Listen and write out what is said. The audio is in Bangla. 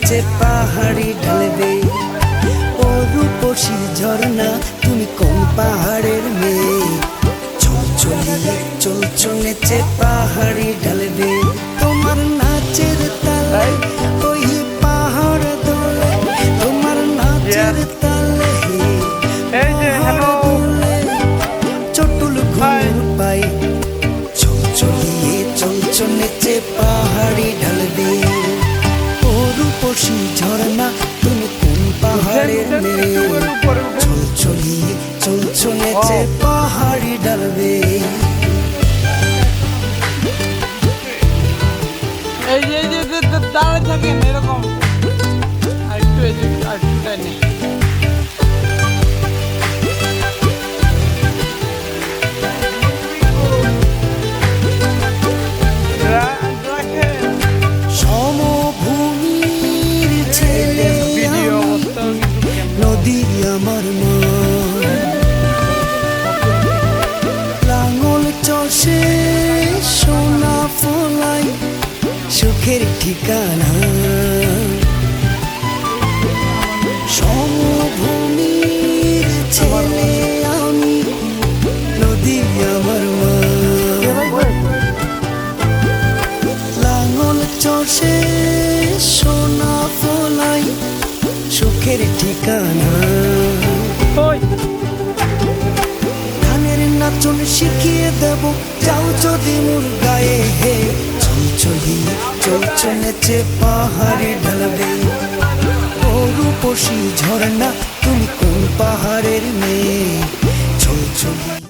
নেচে পাহাড়ি ঢালবে। ও রূপসী ঝর্ণা তুমি কোন পাহাড়ের মেয়ে? চলচলিয়ে চলচল নেচে পাহাড়ি ঢালবে। তোমার নাচের তালে ওই পাহাড় দোলে তোমার নাচের তালে চটুল ঘুম পাই চলচলিয়ে চলচল নেচে পাহাড়ি নেচে পাহাড়ি ডালবে। এই যে দাঁড়িয়ে থাকেন এরকম। আরেকটু এই যে। আমি নদী আমার মা। লাঙল চষে সোনা ফলাই সুখের ঠিকানা। ওই। ধানের নাচন শিখিয়ে দেব যাও যদি মোর গায়ে হে। পাহাড়ে ঢালবে। খুশি ঝর্ণা তুমি কোন পাহাড়ের মেয়ে? ছল